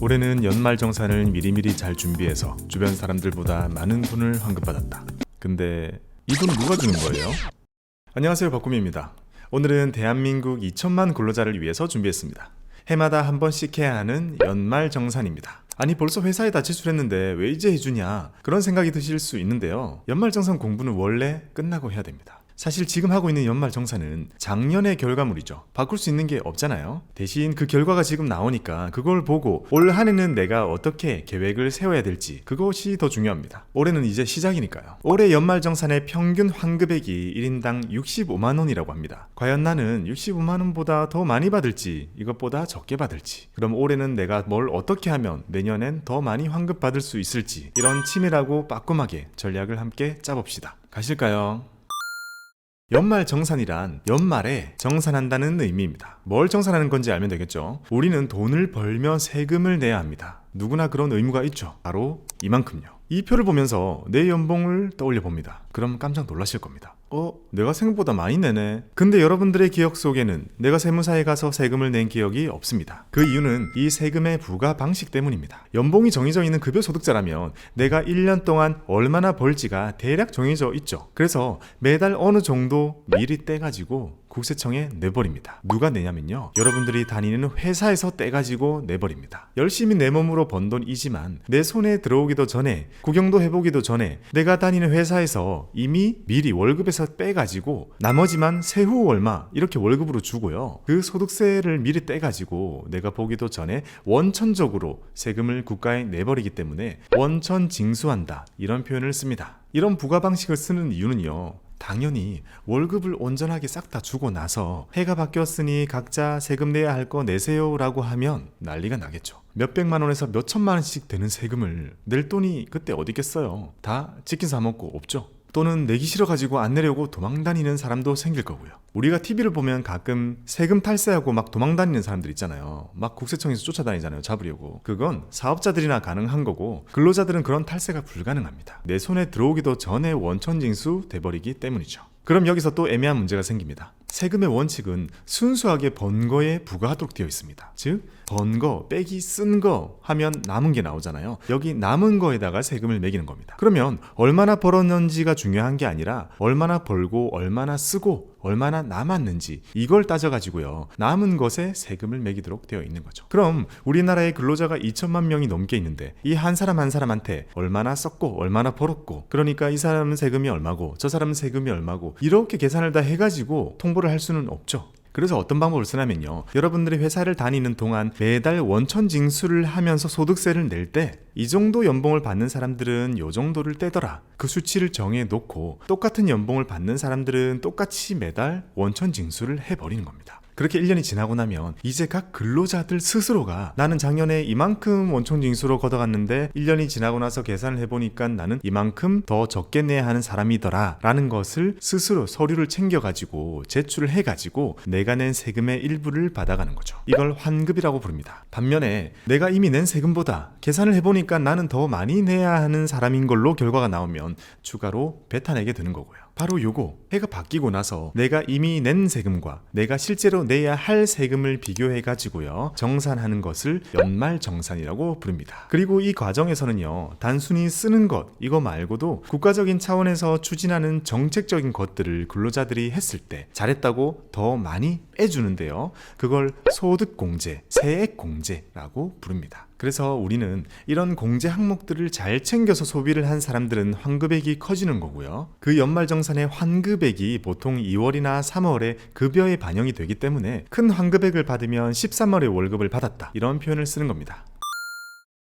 올해는 연말 정산을 미리미리 잘 준비해서 주변 사람들보다 많은 돈을 환급받았다. 근데 이 돈은 누가 주는 거예요? 안녕하세요 박구미입니다. 오늘은 대한민국 2천만 근로자를 위해서 준비했습니다. 해마다 한 번씩 해야 하는 연말 정산입니다. 아니 벌써 회사에 다 지출했는데 왜 이제 해주냐 그런 생각이 드실 수 있는데요. 연말정산 공부는 원래 끝나고 해야 됩니다. 사실 지금 하고 있는 연말 정산은 작년의 결과물이죠. 바꿀 수 있는 게 없잖아요. 대신 그 결과가 지금 나오니까 그걸 보고 올 한 해는 내가 어떻게 계획을 세워야 될지 그것이 더 중요합니다. 올해는 이제 시작이니까요. 올해 연말 정산의 평균 환급액이 1인당 65만 원이라고 합니다. 과연 나는 65만 원보다 더 많이 받을지 이것보다 적게 받을지 그럼 올해는 내가 뭘 어떻게 하면 내년엔 더 많이 환급 받을 수 있을지 이런 치밀하고 빠꼼하게 전략을 함께 짜봅시다. 가실까요? 연말 정산이란 연말에 정산한다는 의미입니다. 뭘 정산하는 건지 알면 되겠죠. 우리는 돈을 벌며 세금을 내야 합니다. 누구나 그런 의무가 있죠. 바로 이만큼요. 이 표를 보면서 내 연봉을 떠올려 봅니다. 그럼 깜짝 놀라실 겁니다. 어, 내가 생각보다 많이 내네. 근데 여러분들의 기억 속에는 내가 세무사에 가서 세금을 낸 기억이 없습니다. 그 이유는 이 세금의 부과 방식 때문입니다. 연봉이 정해져 있는 급여 소득자라면 내가 1년 동안 얼마나 벌지가 대략 정해져 있죠. 그래서 매달 어느 정도 미리 떼가지고 국세청에 내버립니다. 누가 내냐면요. 여러분들이 다니는 회사에서 떼가지고 내버립니다. 열심히 내 몸으로 번 돈이지만 내 손에 들어오기도 전에 구경도 해보기도 전에 내가 다니는 회사에서 이미 미리 월급에서 빼가지고 나머지만 세후 얼마 이렇게 월급으로 주고요. 그 소득세를 미리 떼가지고 내가 보기도 전에 원천적으로 세금을 국가에 내버리기 때문에 원천 징수한다 이런 표현을 씁니다. 이런 부가 방식을 쓰는 이유는요. 당연히 월급을 온전하게 싹 다 주고 나서 해가 바뀌었으니 각자 세금 내야 할 거 내세요 라고 하면 난리가 나겠죠. 몇백만 원에서 몇천만 원씩 되는 세금을 낼 돈이 그때 어디 있겠어요. 다 치킨 사 먹고 없죠. 또는 내기 싫어 가지고 안 내려고 도망 다니는 사람도 생길 거고요. 우리가 TV를 보면 가끔 세금 탈세하고 막 도망 다니는 사람들 있잖아요. 막 국세청에서 쫓아다니잖아요. 잡으려고. 그건 사업자들이나 가능한 거고 근로자들은 그런 탈세가 불가능합니다. 내 손에 들어오기도 전에 원천 징수 돼버리기 때문이죠. 그럼 여기서 또 애매한 문제가 생깁니다. 세금의 원칙은 순수하게 번 거에 부과하도록 되어 있습니다. 즉, 번 거 빼기 쓴 거 하면 남은 게 나오잖아요. 여기 남은 거에다가 세금을 매기는 겁니다. 그러면 얼마나 벌었는지가 중요한 게 아니라 얼마나 벌고 얼마나 쓰고 얼마나 남았는지 이걸 따져가지고요. 남은 것에 세금을 매기도록 되어 있는 거죠. 그럼 우리나라의 근로자가 2천만 명이 넘게 있는데 이 한 사람 한 사람한테 얼마나 썼고 얼마나 벌었고 그러니까 이 사람은 세금이 얼마고 저 사람은 세금이 얼마고 이렇게 계산을 다 해가지고 통보를 할 수는 없죠. 그래서 어떤 방법을 쓰냐면요. 여러분들이 회사를 다니는 동안 매달 원천 징수를 하면서 소득세를 낼 때 이 정도 연봉을 받는 사람들은 요 정도를 떼더라. 그 수치를 정해 놓고 똑같은 연봉을 받는 사람들은 똑같이 매달 원천 징수를 해 버리는 겁니다. 그렇게 1년이 지나고 나면 이제 각 근로자들 스스로가 나는 작년에 이만큼 원천 징수로 걷어갔는데 1년이 지나고 나서 계산을 해보니까 나는 이만큼 더 적게 내야 하는 사람이더라 라는 것을 스스로 서류를 챙겨가지고 제출을 해가지고 내가 낸 세금의 일부를 받아가는 거죠. 이걸 환급이라고 부릅니다. 반면에 내가 이미 낸 세금보다 계산을 해보니까 나는 더 많이 내야 하는 사람인 걸로 결과가 나오면 추가로 뱉어내게 되는 거고요. 바로 요거 해가 바뀌고 나서 내가 이미 낸 세금과 내가 실제로 내야 할 세금을 비교해 가지고요 정산하는 것을 연말 정산이라고 부릅니다. 그리고 이 과정에서는요 단순히 쓰는 것 이거 말고도 국가적인 차원에서 추진하는 정책적인 것들을 근로자들이 했을 때 잘했다고 더 많이 빼주는데요 그걸 소득공제, 세액공제라고 부릅니다. 그래서 우리는 이런 공제 항목들을 잘 챙겨서 소비를 한 사람들은 환급액이 커지는 거고요. 그 연말정산의 환급액이 보통 2월이나 3월에 급여에 반영이 되기 때문에 큰 환급액을 받으면 13월에 월급을 받았다. 이런 표현을 쓰는 겁니다.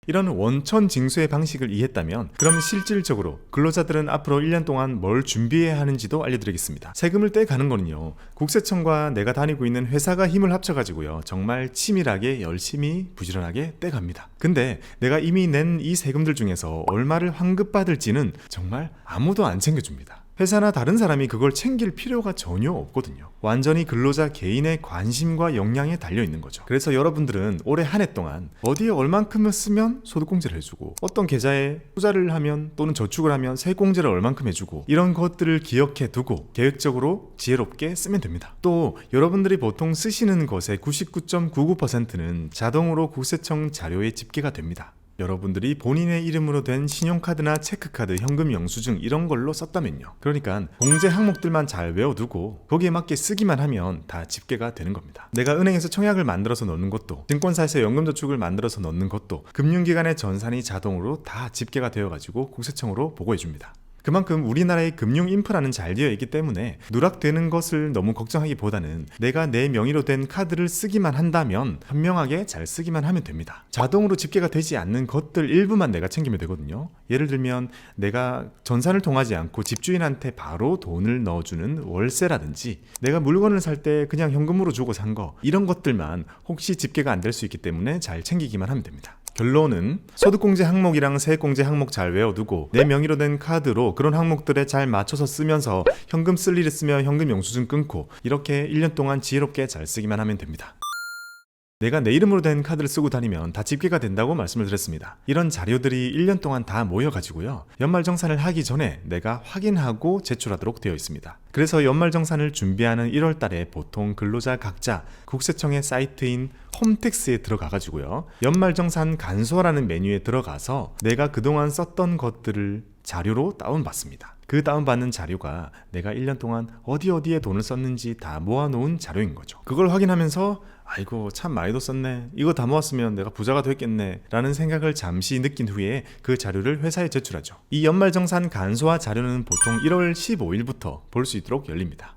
이런 원천 징수의 방식을 이해했다면 그럼 실질적으로 근로자들은 앞으로 1년 동안 뭘 준비해야 하는지도 알려드리겠습니다. 세금을 떼가는 거는요. 국세청과 내가 다니고 있는 회사가 힘을 합쳐가지고요. 정말 치밀하게 열심히 부지런하게 떼갑니다. 근데 내가 이미 낸 이 세금들 중에서 얼마를 환급받을지는 정말 아무도 안 챙겨줍니다. 회사나 다른 사람이 그걸 챙길 필요가 전혀 없거든요. 완전히 근로자 개인의 관심과 역량에 달려 있는 거죠. 그래서 여러분들은 올해 한 해 동안 어디에 얼만큼을 쓰면 소득공제를 해주고 어떤 계좌에 투자를 하면 또는 저축을 하면 세액공제를 얼만큼 해주고 이런 것들을 기억해 두고 계획적으로 지혜롭게 쓰면 됩니다. 또 여러분들이 보통 쓰시는 것의 99.99%는 자동으로 국세청 자료에 집계가 됩니다. 여러분들이 본인의 이름으로 된 신용카드나 체크카드, 현금 영수증 이런 걸로 썼다면요. 그러니까 공제 항목들만 잘 외워두고 거기에 맞게 쓰기만 하면 다 집계가 되는 겁니다. 내가 은행에서 청약을 만들어서 넣는 것도, 증권사에서 연금저축을 만들어서 넣는 것도, 금융기관의 전산이 자동으로 다 집계가 되어가지고 국세청으로 보고해줍니다. 그만큼 우리나라의 금융 인프라는 잘 되어 있기 때문에 누락되는 것을 너무 걱정하기보다는 내가 내 명의로 된 카드를 쓰기만 한다면 현명하게 잘 쓰기만 하면 됩니다. 자동으로 집계가 되지 않는 것들 일부만 내가 챙기면 되거든요. 예를 들면 내가 전산을 통하지 않고 집주인한테 바로 돈을 넣어주는 월세라든지 내가 물건을 살 때 그냥 현금으로 주고 산 거 이런 것들만 혹시 집계가 안 될 수 있기 때문에 잘 챙기기만 하면 됩니다. 결론은 소득공제 항목이랑 세액공제 항목 잘 외워두고 내 명의로 된 카드로 그런 항목들에 잘 맞춰서 쓰면서 현금 쓸일 있으면 현금 영수증 끊고 이렇게 1년 동안 지혜롭게 잘 쓰기만 하면 됩니다. 내가 내 이름으로 된 카드를 쓰고 다니면 다 집계가 된다고 말씀을 드렸습니다. 이런 자료들이 1년 동안 다 모여가지고요. 연말정산을 하기 전에 내가 확인하고 제출하도록 되어 있습니다. 그래서 연말정산을 준비하는 1월 달에 보통 근로자 각자 국세청의 사이트인 홈택스에 들어가가지고요. 연말정산 간소화라는 메뉴에 들어가서 내가 그동안 썼던 것들을 자료로 다운받습니다. 그 다운받는 자료가 내가 1년 동안 어디 어디에 돈을 썼는지 다 모아놓은 자료인 거죠. 그걸 확인하면서 아이고 참 많이도 썼네. 이거 다 모았으면 내가 부자가 됐겠네. 라는 생각을 잠시 느낀 후에 그 자료를 회사에 제출하죠. 이 연말정산 간소화 자료는 보통 1월 15일부터 볼 수 있도록 열립니다.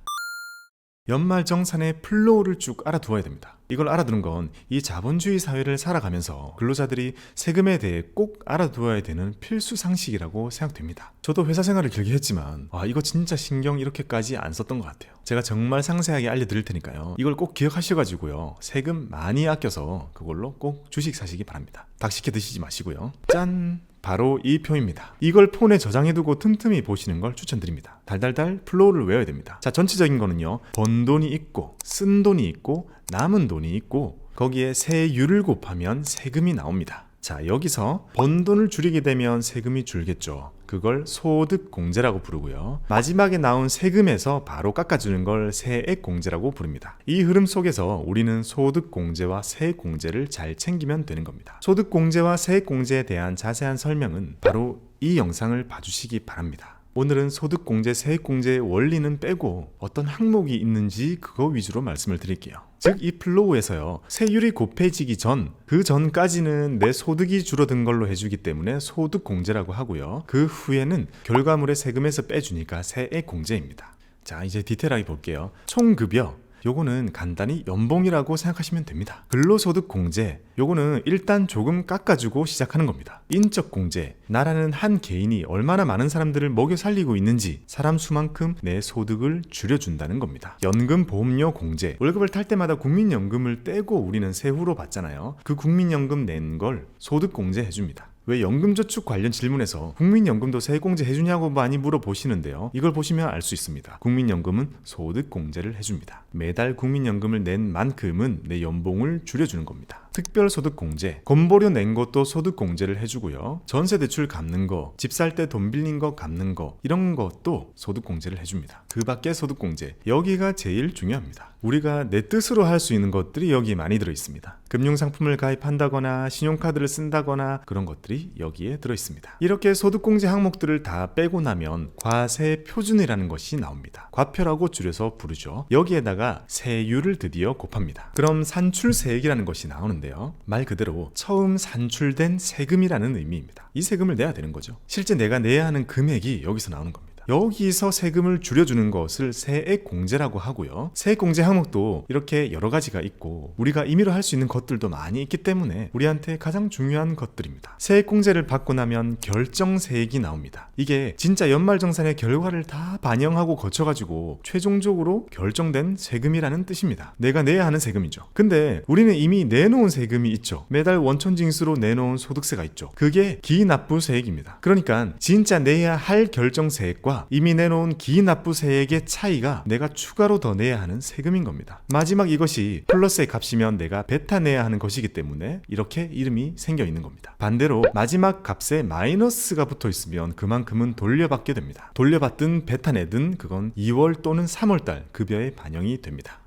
연말 정산의 플로우를 쭉 알아두어야 됩니다. 이걸 알아두는 건 이 자본주의 사회를 살아가면서 근로자들이 세금에 대해 꼭 알아두어야 되는 필수 상식이라고 생각됩니다. 저도 회사 생활을 길게 했지만 와 이거 진짜 신경 이렇게까지 안 썼던 것 같아요. 제가 정말 상세하게 알려드릴 테니까요. 이걸 꼭 기억하셔가지고요. 세금 많이 아껴서 그걸로 꼭 주식 사시기 바랍니다. 닭식혜 드시지 마시고요. 짠! 바로 이 표입니다. 이걸 폰에 저장해두고 틈틈이 보시는 걸 추천드립니다. 달달달 플로우를 외워야 됩니다. 자, 전체적인 거는요. 번 돈이 있고, 쓴 돈이 있고, 남은 돈이 있고, 거기에 세율을 곱하면 세금이 나옵니다. 자, 여기서 번 돈을 줄이게 되면 세금이 줄겠죠. 그걸 소득공제라고 부르고요. 마지막에 나온 세금에서 바로 깎아주는 걸 세액공제라고 부릅니다. 이 흐름 속에서 우리는 소득공제와 세액공제를 잘 챙기면 되는 겁니다. 소득공제와 세액공제에 대한 자세한 설명은 바로 이 영상을 봐주시기 바랍니다. 오늘은 소득공제, 세액공제의 원리는 빼고 어떤 항목이 있는지 그거 위주로 말씀을 드릴게요. 즉, 이 플로우에서요, 세율이 곱해지기 전, 그 전까지는 내 소득이 줄어든 걸로 해주기 때문에 소득공제라고 하고요. 그 후에는 결과물의 세금에서 빼주니까 세액공제입니다. 자, 이제 디테일하게 볼게요. 총급여, 요거는 간단히 연봉이라고 생각하시면 됩니다. 근로소득 공제, 요거는 일단 조금 깎아주고 시작하는 겁니다. 인적 공제, 나라는 한 개인이 얼마나 많은 사람들을 먹여 살리고 있는지 사람 수만큼 내 소득을 줄여준다는 겁니다. 연금 보험료 공제, 월급을 탈 때마다 국민연금을 떼고 우리는 세후로 받잖아요. 그 국민연금 낸 걸 소득 공제 해줍니다. 왜 연금저축 관련 질문에서 국민연금도 세액공제 해주냐고 많이 물어보시는데요. 이걸 보시면 알 수 있습니다. 국민연금은 소득공제를 해줍니다. 매달 국민연금을 낸 만큼은 내 연봉을 줄여주는 겁니다. 특별소득공제, 건보료 낸 것도 소득공제를 해주고요. 전세대출 갚는 거, 집 살 때 돈 빌린 거 갚는 거 이런 것도 소득공제를 해줍니다. 그 밖에 소득공제, 여기가 제일 중요합니다. 우리가 내 뜻으로 할 수 있는 것들이 여기에 많이 들어 있습니다. 금융상품을 가입한다거나 신용카드를 쓴다거나 그런 것들이 여기에 들어 있습니다. 이렇게 소득공제 항목들을 다 빼고 나면 과세 표준이라는 것이 나옵니다. 과표라고 줄여서 부르죠. 여기에다가 세율을 드디어 곱합니다. 그럼 산출세액이라는 것이 나오는데요. 말 그대로 처음 산출된 세금이라는 의미입니다. 이 세금을 내야 되는 거죠. 실제 내가 내야 하는 금액이 여기서 나오는 겁니다. 여기서 세금을 줄여주는 것을 세액 공제라고 하고요. 세액 공제 항목도 이렇게 여러 가지가 있고 우리가 임의로 할 수 있는 것들도 많이 있기 때문에 우리한테 가장 중요한 것들입니다. 세액 공제를 받고 나면 결정세액이 나옵니다. 이게 진짜 연말정산의 결과를 다 반영하고 거쳐가지고 최종적으로 결정된 세금이라는 뜻입니다. 내가 내야 하는 세금이죠. 근데 우리는 이미 내놓은 세금이 있죠. 매달 원천징수로 내놓은 소득세가 있죠. 그게 기납부세액입니다. 그러니까 진짜 내야 할 결정세액과 이미 내놓은 기납부세액의 차이가 내가 추가로 더 내야 하는 세금인 겁니다. 마지막 이것이 플러스의 값이면 내가 베타 내야 하는 것이기 때문에 이렇게 이름이 생겨 있는 겁니다. 반대로 마지막 값에 마이너스가 붙어 있으면 그만큼은 돌려받게 됩니다. 돌려받든 베타 내든 그건 2월 또는 3월 달 급여에 반영이 됩니다.